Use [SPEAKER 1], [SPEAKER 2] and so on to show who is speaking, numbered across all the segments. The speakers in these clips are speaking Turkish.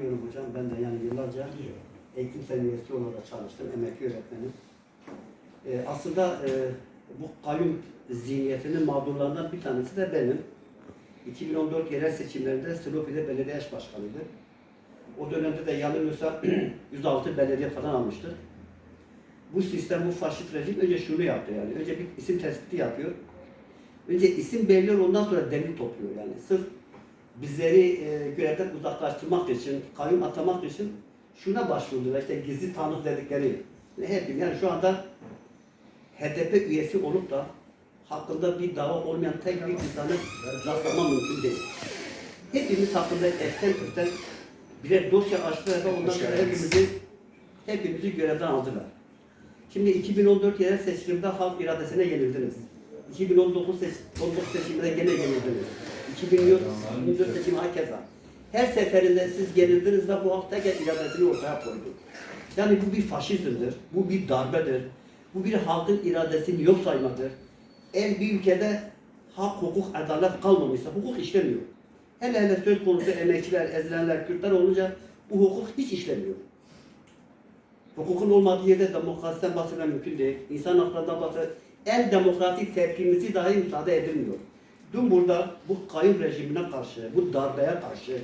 [SPEAKER 1] tanıyorum hocam. Ben de yani yıllarca eğitim seviyesi olarak çalıştım. Emekli öğretmenim. E, aslında e, bu kayyum zihniyetinin mağdurlarından bir tanesi de benim. 2014 yerel seçimlerinde Silopi'de belediye eş başkanıydı. O dönemde de yanılmıyorsam 106 belediye falan almıştır. Bu sistem, bu faşist rejim önce şunu yaptı yani. Önce bir isim tespiti yapıyor. Önce isim belirliyor ondan sonra delil topluyor yani. Sırf bizleri e, görevden uzaklaştırmak için, kayyum atamak için şuna başvurdular. İşte gizli tanık dedikleri. Yani hep yani şu anda HDP üyesi olup da hakkında bir dava olmayan tek bir insanı rastlama mümkün değil. Hepimiz hakkında etten üstten birer dosya açtılar ve ondan sonra hepimizi, hepimizi görevden aldılar. Şimdi 2014 yerel seçimde halk iradesine yenildiniz. 2019 seç 19 seçimde gene yenildiniz. 2024 seçimi hakeza. Her seferinde siz yenildiniz ve bu tekrar iradesini ortaya koydu. Yani bu bir faşizmdir, bu bir darbedir, bu bir halkın iradesini yok saymadır. En bir ülkede hak, hukuk, adalet kalmamışsa hukuk işlemiyor. Hele hele söz konusu emekçiler, ezilenler, Kürtler olunca bu hukuk hiç işlemiyor. Hukukun olmadığı yerde demokrasiden bahsetmek mümkün değil. İnsan haklarından bahsetmek, en demokratik tepkimizi dahi müsaade edilmiyor. Dün burada bu kayıp rejimine karşı, bu darbeye karşı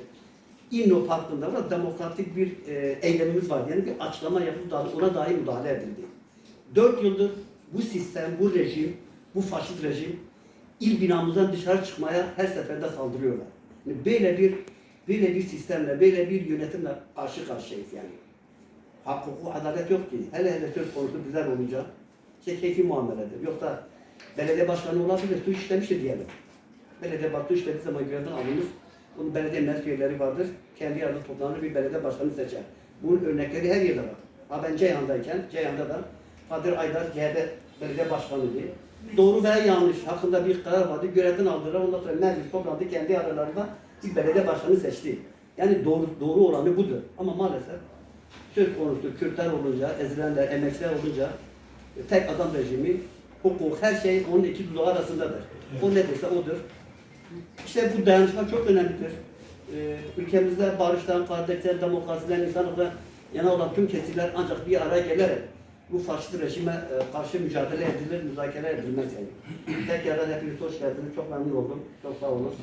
[SPEAKER 1] İnno Parkı'nda da demokratik bir e, eylemimiz var. Yani bir açıklama yapıp da ona dahi müdahale edildi. Dört yıldır bu sistem, bu rejim, bu faşist rejim il binamızdan dışarı çıkmaya her seferde saldırıyorlar. Yani böyle bir böyle bir sistemle, böyle bir yönetimle karşı karşıyayız yani. Hak, hukuk, adalet yok ki. Hele hele söz konusu bizler olunca işte keyfi muameledir. Yoksa belediye başkanı olabilir, suç işlemiştir diyelim. Belediye başkanı işlediği zaman görevden alınır. Bunun belediye meclis üyeleri vardır. Kendi arada toplanır bir belediye başkanı seçer. Bunun örnekleri her yerde var. Ha ben Ceyhan'dayken, Ceyhan'da da Kadir Aydar CHP belediye başkanıydı. Doğru veya yanlış hakkında bir karar vardı. Görevden aldılar. Ondan sonra meclis toplandı. Kendi aralarında bir belediye başkanı seçti. Yani doğru, doğru olanı budur. Ama maalesef söz konusu Kürtler olunca, ezilenler, emekçiler olunca e, tek adam rejimi, hukuk, her şey onun iki dudağı arasındadır. O ne dese odur. İşte bu dayanışma çok önemlidir. Ee, ülkemizde barıştan, kardeşten, demokrasiden, insanlıktan yana olan tüm kesirler ancak bir araya gelerek bu faşist rejime e, karşı mücadele edilir, müzakere edilmez yani. Tekrardan hepiniz hoş geldiniz. Çok memnun oldum. Çok sağ olun.